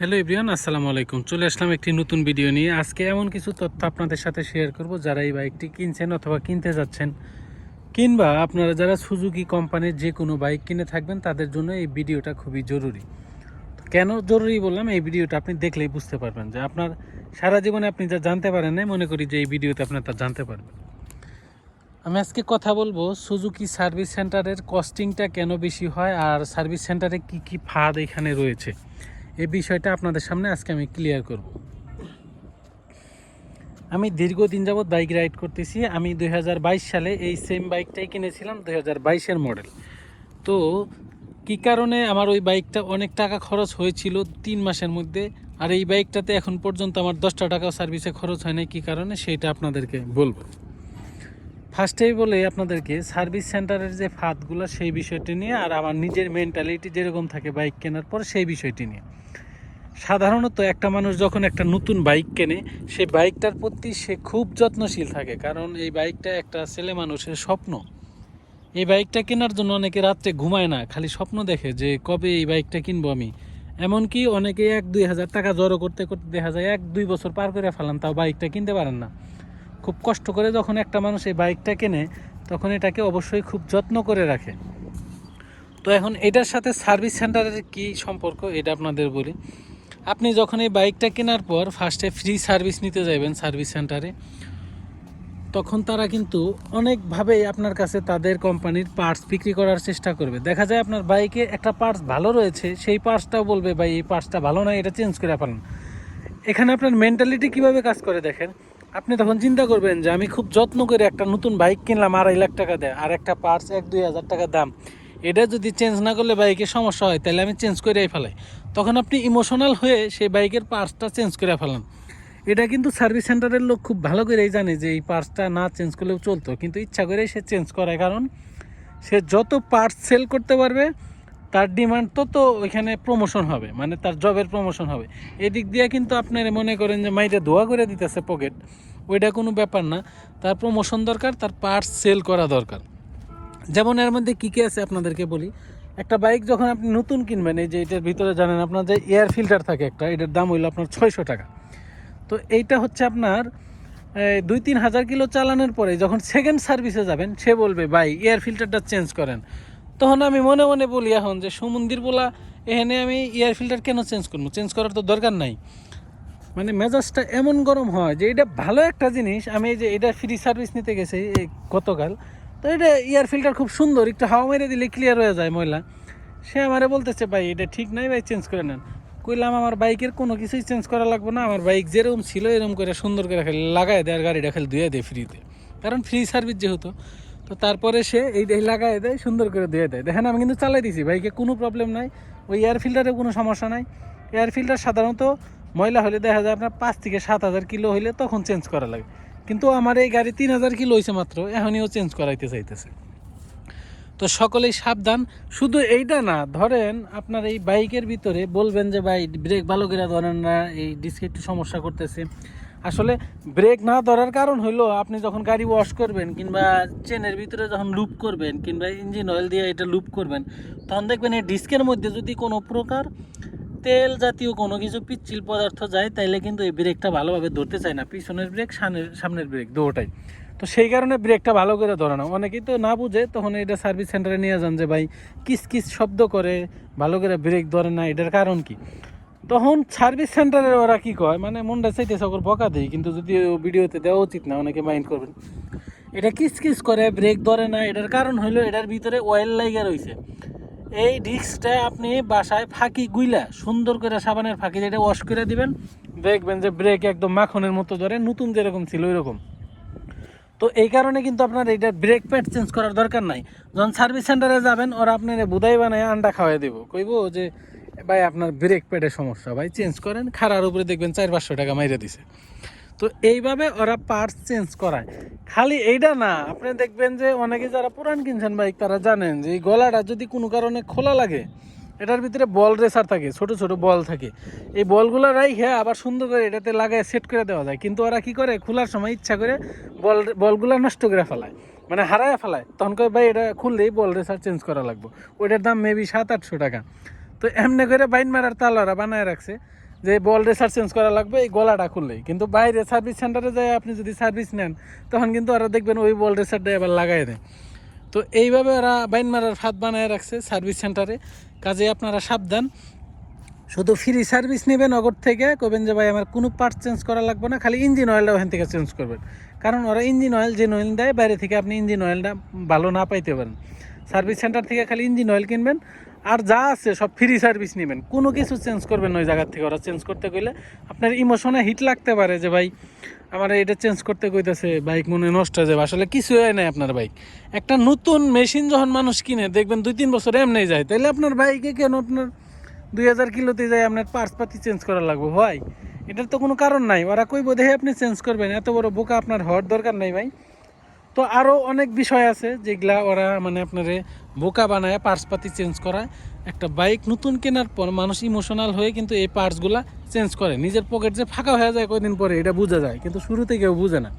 Hello everyone, আসসালামু আলাইকুম। চলে আসলাম একটি নতুন ভিডিও নিয়ে। আজকে এমন কিছু তথ্য আপনাদের সাথে শেয়ার করব যারা এই বাইকটি কিনছেন অথবা কিনতে যাচ্ছেন। কিংবা আপনারা যারা সুজুকি কোম্পানির যে কোনো বাইক কিনে থাকবেন, তাদের জন্য এই ভিডিওটা খুবই জরুরি। কেন জরুরি বললাম, এই ভিডিওটা আপনি দেখলেই বুঝতে পারবেন যে আপনার সারা জীবনে আপনি যা জানতে পারেন না মনে করি যে এই ভিডিওতে আপনার তা জানতে পারবেন। আমি আজকে কথা বলব সুজুকি সার্ভিস সেন্টারের কস্টিংটা কেন বেশি হয় আর সার্ভিস সেন্টারে কি কি ফাঁদ এখানে রয়েছে। এই বিষয়টা আপনাদের সামনে আজকে আমি ক্লিয়ার করব। আমি দীর্ঘদিন যাবৎ বাইক রাইড করতেছি। আমি দু হাজার বাইশ সালে এই সেম বাইকটাই কিনেছিলাম, দুই হাজার মডেল তো কি কারণে আমার ওই বাইকটা অনেক টাকা খরচ হয়েছিল তিন মাসের মধ্যে, আর এই বাইকটাতে এখন পর্যন্ত আমার দশটা টাকাও সার্ভিসে খরচ হয় না কী কারণে সেইটা আপনাদেরকে বলব। ফার্স্টেই বলে আপনাদেরকে সার্ভিস সেন্টারের যে ফাঁদগুলো, সেই বিষয়টি নিয়ে, আর আমার নিজের মেন্টালিটি যেরকম থাকে বাইক কেনার পর, সেই বিষয়টি নিয়ে। সাধারণত একটা মানুষ যখন একটা নতুন বাইক কেনে সেই বাইকটার প্রতি সে খুব যত্নশীল থাকে। কারণ এই বাইকটা একটা ছেলে মানুষের স্বপ্ন। এই বাইকটা কেনার জন্য অনেকে রাত্রে ঘুমায় না, খালি স্বপ্ন দেখে যে কবে এই বাইকটা কিনবো আমি। এমনকি অনেকে এক, দুই হাজার টাকা জড়ো করতে করতে দেখা যায় এক, দুই বছর পার করে ফেলান, তাও বাইকটা কিনতে পারেন না। খুব কষ্ট করে যখন একটা মানুষ এই বাইকটা কেনে, তখন এটাকে অবশ্যই খুব যত্ন করে রাখে। তো এখন এটার সাথে সার্ভিস সেন্টারের কি সম্পর্ক, এটা আপনাদের বলি। আপনি যখন এই বাইকটা কেনার পর ফার্স্টে ফ্রি সার্ভিস নিতে যাবেন সার্ভিস সেন্টারে তখন তারা কিন্তু অনেকভাবেই আপনার কাছে তাদের কোম্পানির পার্টস বিক্রি করার চেষ্টা করবে। দেখা যায় আপনার বাইকে একটা পার্টস ভালো রয়েছে, সেই পার্টসটাও বলবে, ভাই, এই পার্টসটা ভালো নয় এটা চেঞ্জ করে পারেন এখানে আপনার মেন্টালিটি কীভাবে কাজ করে দেখেন? আপনি তখন চিন্তা করবেন যে, আমি খুব যত্ন করে একটা নতুন বাইক কিনলাম, আড়াই লাখ টাকা দেয়, আর একটা পার্টস এক দুই হাজার টাকা দাম। এটা যদি চেঞ্জ না করলে বাইকে সমস্যা হয়, তাহলে আমি চেঞ্জ করেই ফেলাই। তখন আপনি ইমোশনাল হয়ে সেই বাইকের পার্টসটা চেঞ্জ করে ফেলান। এটা কিন্তু সার্ভিস সেন্টারের লোক খুব ভালো করেই জানে যে এই পার্টসটা না চেঞ্জ করলেও চলতো। কিন্তু ইচ্ছা করেই সে চেঞ্জ করায় কারণ সে যত পার্টস সেল করতে পারবে, তার ডিমান্ড তত ওইখানে প্রমোশন হবে মানে তার জবের প্রমোশন হবে। এদিক দিয়ে কিন্তু আপনারা মনে করেন যে মাইটা ধোয়া করে দিতেছে পকেট ওইটা কোনো ব্যাপার না। তার প্রমোশন দরকার, তার পার্টস সেল করা দরকার। যেমন এর মধ্যে কী কী আছে আপনাদেরকে বলি? একটা বাইক যখন আপনি নতুন কিনবেন, এই যে এটার ভিতরে জানেন আপনার যে এয়ার ফিল্টার থাকে একটা, এটার দাম হইল আপনার ছয়শো টাকা। তো এইটা হচ্ছে আপনার দুই তিন হাজার কিলো চালানোর পরে যখন সেকেন্ড সার্ভিসে যাবেন, সে বলবে, ভাই এয়ার ফিল্টারটা চেঞ্জ করেন। তখন আমি মনে মনে বলি এখন যে সমুন্দির বলা, এখানে আমি এয়ার ফিল্টার কেন চেঞ্জ করব? চেঞ্জ করার তো দরকার নাই। মানে মেজাজটা এমন গরম হয় যে এটা ভালো একটা জিনিস। আমি যে এটা ফ্রি সার্ভিস নিতে গেছি গতকাল। তো এটা এয়ার ফিল্টার খুব সুন্দর, একটু হাওয়া মেরে দিলে ক্লিয়ার হয়ে যায় ময়লা। সে আমারে বলতেছে, ভাই, এটা ঠিক নাই, ভাই চেঞ্জ করে নেন। কইলাম, আমার বাইকের কোনো কিছুই চেঞ্জ করা লাগবে না, আমার বাইক যেরকম ছিল, এরকম করে সুন্দর করে খালি লাগাই দেয় আর গাড়িটা খালি ধুয়ে দেয় ফ্রিতে কারণ ফ্রি সার্ভিস যেহেতু, তো তারপরে সে এইটাই লাগাই দেয়, সুন্দর করে ধুয়ে দেয়। দেখেন, আমি কিন্তু চালাই দিছি, বাইকে কোনো প্রবলেম নাই, ওই এয়ার ফিল্টারে কোনো সমস্যা নাই। এয়ার ফিল্টার সাধারণত ময়লা হলে দেখা যায় আপনার পাঁচ থেকে সাত হাজার কিলো হইলে তখন চেঞ্জ করা লাগে। কিন্তু আমার এই গাড়ি তিন হাজার কিলো হয়েছে মাত্র, এখনইও চেঞ্জ করাইতে চাইতেছে। তো সকলেই সাবধান, শুধু এইটা না, ধরেন আপনার এই বাইকের ভিতরে বলবেন যে, ভাই ব্রেক ভালো করে ধরেন না, এই ডিস্কে একটু সমস্যা করতেছে। আসলে ব্রেক না ধরার কারণ হইল, আপনি যখন গাড়ি ওয়াশ করবেন কিংবা চেনের ভিতরে যখন লুপ করবেন কিংবা ইঞ্জিন অয়েল দিয়ে এটা লুপ করবেন, তখন দেখবেন এই ডিস্কের মধ্যে যদি কোনো প্রকার তেল জাতীয় কোনো কিছু পিচ্ছিল পদার্থ যায়, তাইলে কিন্তু এই ব্রেকটা ভালোভাবে ধরতে চায় না। পিছনের ব্রেক সামনের সামনের ব্রেক দুটোটাই তো সেই কারণে ব্রেকটা ভালো করে ধরে না। অনেকেই তো না বুঝে, তখন এটা সার্ভিস সেন্টারে নিয়ে যান যে, ভাই, কিস কিস শব্দ করে, ভালো করে ব্রেক ধরে না, এটার কারণ কি? তখন সার্ভিস সেন্টারে ওরা কী কয় মানে মনটা চাইতে ওর বকা দেয় কিন্তু যদি ভিডিওতে দেওয়া উচিত না, অনেকে মাইন্ড করবেন। এটা কিস কিস করে ব্রেক ধরে না, এটার কারণ হইল এটার ভিতরে অয়েল লাইগা রয়েছে এই ডিস্কটা আপনি বাসায় ফাঁকি গুইলা সুন্দর করে সাবানের ফাঁকি যেটা ওয়াশ করে দিবেন, দেখবেন যে ব্রেক একদম মাখনের মতো ধরে, নতুন যেরকম ছিল ওইরকম। তো এই কারণে কিন্তু আপনার এটা ব্রেক প্যাড চেঞ্জ করার দরকার নাই। যখন সার্ভিস সেন্টারে যাবেন, ওরা আপনার বুধাই বানায় আন্ডা খাওয়াই দেবো। কইব যে, ভাই, আপনার ব্রেক প্যাডের সমস্যা, ভাই চেঞ্জ করেন। খারার উপরে দেখবেন চার পাঁচশো টাকা মাইরে দিছে। তো এইভাবে ওরা পার্টস চেঞ্জ করায়। খালি এইটা না, আপনি দেখবেন যে অনেকে যারা পুরান কিনছেন বাইক তারা জানেন যে এই গলাটা যদি কোনো কারণে খোলা লাগে, এটার ভিতরে বল রেসার থাকে, ছোট ছোট বল থাকে। এই বলগুলো রাইখে আবার সুন্দর করে এটাতে লাগায় সেট করে দেওয়া যায়। কিন্তু ওরা কি করে, খোলার সময় ইচ্ছা করে বল বলগুলো নষ্ট করে ফেলায় মানে হারায় ফেলায়। তখন কয়, ভাই, এটা খুললেই বল রেসার চেঞ্জ করা লাগবে। ওইটার দাম মেবি সাত আটশো টাকা। তো এমনি করে বাইন মারার তাল ওরা বানায় রাখছে। যে বল রেসার চেঞ্জ করা লাগবে, এই গলাটা খুললেই। কিন্তু বাইরে সার্ভিস সেন্টারে যায়, আপনি যদি সার্ভিস নেন, তখন কিন্তু ওরা দেখবেন ওই বল রেসারটা এবার লাগাই দেয়। তো এইভাবে ওরা বাইন মারার ফাঁদ বানায় রাখছে সার্ভিস সেন্টারে কাজে আপনারা সাবধান। শুধু ফ্রি সার্ভিস নেবেন নগর থেকে কবেন যে, ভাই, আমার কোনো পার্ট চেঞ্জ করা লাগবে না, খালি ইঞ্জিন অয়েলটা ওখান থেকে চেঞ্জ করবেন। কারণ ওরা ইঞ্জিন অয়েল যে অয়েল দেয়, বাইরে থেকে আপনি ইঞ্জিন অয়েলটা ভালো না পাইতে পারেন। সার্ভিস সেন্টার থেকে খালি ইঞ্জিন অয়েল কিনবেন আর যা আছে সব ফ্রি সার্ভিস নেবেন। কোনো কিছু চেঞ্জ করবেন ওই জায়গার থেকে। ওরা চেঞ্জ করতে গেলে আপনার ইমোশনে হিট লাগতে পারে যে, ভাই, আমার এটা চেঞ্জ করতে কইতেছে বাইক মনে নষ্ট হয়ে যাবে। আসলে কিছু হয় নাই আপনার বাইক একটা নতুন মেশিন যখন মানুষ কিনে, দেখবেন দুই, তিন বছর এমনি যায়। তাহলে আপনার বাইকে কেন আপনার দুই হাজার কিলোতে যায়, আপনার পার্স পাতি চেঞ্জ করা লাগবে? হয় এটার তো কোনো কারণ নাই। ওরা কইব দেখে আপনি চেঞ্জ করবেন। এত বড় বোকা আপনার হওয়ার দরকার নাই, ভাই। তো আরও অনেক বিষয় আছে যেগুলা ওরা মানে আপনারে বোকা বানায় পার্স পাতি চেঞ্জ করায়। একটা বাইক নতুন কেনার পর মানুষ ইমোশনাল হয়ে কিন্তু এই পার্টসগুলা চেঞ্জ করে। নিজের পকেট যে ফাঁকা হয়ে যায় কয়দিন পরে, এটা বোঝা যায়, কিন্তু শুরুতে কেউ বুঝে না।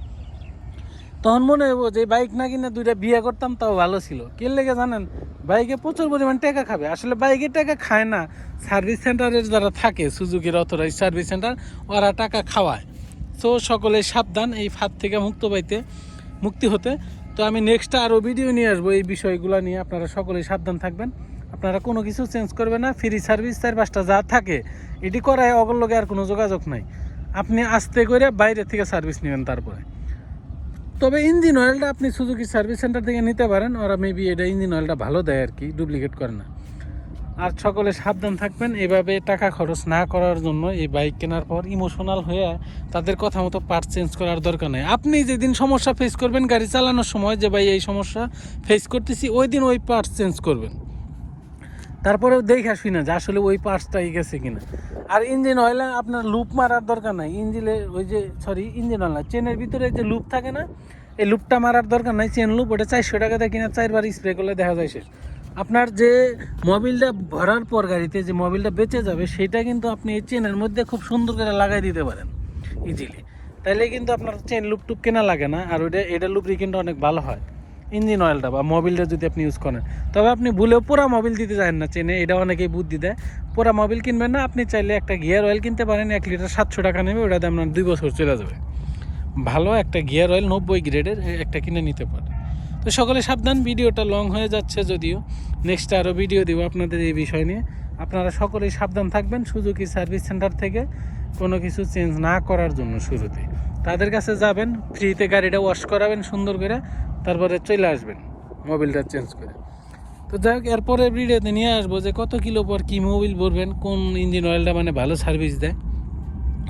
তখন মনে হব যে বাইক না কিনে দুইটা বিয়ে করতাম, তাও ভালো ছিল। কে লেগে জানেন? বাইকে প্রচুর পরিমাণ টাকা খাবে। আসলে বাইকে টাকা খায় না। সার্ভিস সেন্টারের যারা থাকে, সুজুকির অথরাইজ সার্ভিস সেন্টার ওরা টাকা খাওয়ায়। তো সকলে সাবধান এই ফাঁদ থেকে মুক্ত পাইতে। মুক্তি হতে। তো আমি নেক্সট আরও ভিডিও নিয়ে আসব এই বিষয়গুলো নিয়ে। আপনারা সকলেই সাবধান থাকবেন। আপনারা কোনো কিছু চেঞ্জ করবেন না। ফ্রি সার্ভিস চার পাঁচটা যা থাকে, এটি করায় অগর লগে আর কোনো যোগাযোগ নাই। আপনি আস্তে করে বাইরে থেকে সার্ভিস নেবেন তারপরে। তবে ইঞ্জিন অয়েলটা আপনি সুজুকি সার্ভিস সেন্টার থেকে নিতে পারেন। ওরা মেবি এটা ইঞ্জিন অয়েলটা ভালো দেয় আর কি ডুপ্লিকেট করে না। আর সকলে সাবধান থাকবেন, এভাবে টাকা খরচ না করার জন্য এই বাইক কেনার পর ইমোশনাল হয়ে তাদের কথা মতো পার্ট চেঞ্জ করার দরকার নেই। আপনি যেদিন সমস্যা ফেস করবেন, গাড়ি চালানোর সময় যে ভাই এই সমস্যা ফেস করতেছি ওই দিন ওই পার্টস চেঞ্জ করবেন। তারপরেও দেখে আসবি না যে আসলে ওই পার্টসটা পার্টসটাই গেছে কিনা। আর ইঞ্জিন অয়েলে আপনার লুপ মারার দরকার নাই। ইঞ্জিনে ওই যে সরি ইঞ্জিন অয়েল চেনের ভিতরে যে লুপ থাকে না, এই লুপটা মারার দরকার নাই। চেন লুপ ওটা চারশো টাকা টাকাতে কিনা, চারবার স্প্রে করলে দেখা যায় শেষ। আপনার যে মোবিলটা ভরার পর গাড়িতে যে মোবিলটা বেঁচে যাবে, সেটা কিন্তু আপনি এই চেনের মধ্যে খুব সুন্দর করে লাগাই দিতে পারেন ইজিলি তাইলে কিন্তু আপনার চেন লুপ টুপ কেনা লাগে না, আর ওইটা, এটা লুব্রিকেন্টটা অনেক ভালো হয় ইঞ্জিন অয়েলটা বা মোবিলটা যদি আপনি ইউজ করেন। তবে আপনি ভুলেও পুরা মোবিল দিতে চান না চেনে এটা অনেকেই বুদ্ধি দেয়। পুরা মোবিল কিনবেন না, আপনি চাইলে একটা গিয়ার অয়েল কিনতে পারেন, এক লিটার সাতশো টাকা নেবে, ওটাতে আপনার দুই বছর চলে যাবে। ভালো একটা গিয়ার অয়েল নব্বই গ্রেডের একটা কিনে নিতে পারে তো সকলে সাবধান, ভিডিওটা লং হয়ে যাচ্ছে যদিও। নেক্সট আরও ভিডিও দিব আপনাদের এই বিষয় নিয়ে। আপনারা সকলেই সাবধান থাকবেন সুজুকি সার্ভিস সেন্টার থেকে কোনো কিছু চেঞ্জ না করার জন্য শুরুতে। তাদের কাছে যাবেন, ফ্রিতে গাড়িটা ওয়াশ করাবেন সুন্দর করে, তারপরে চলে আসবেন মোবিলটা চেঞ্জ করে। তো যাই হোক, এরপরে ভিডিওতে নিয়ে আসব যে কত কিলো পর কী মোবিল ভরবেন, কোন ইঞ্জিন অয়েলটা মানে ভালো সার্ভিস দেয়,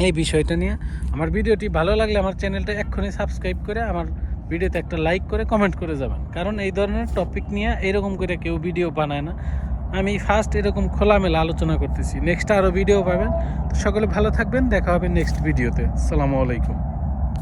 এই বিষয়টা নিয়ে। আমার ভিডিওটি ভালো লাগলে আমার চ্যানেলটা এক্ষুনি সাবস্ক্রাইব করে আমার ভিডিওতে একটা লাইক করে কমেন্ট করে যাবেন। কারণ এই ধরনের টপিক নিয়ে এরকম করে কেউ ভিডিও বানায় না। আমি ফার্স্ট এরকম খোলামেলা আলোচনা করতেছি। নেক্সট আরও ভিডিও পাবেন। তো সকলে ভালো থাকবেন। দেখা হবে নেক্সট ভিডিওতে সালামু আলাইকুম।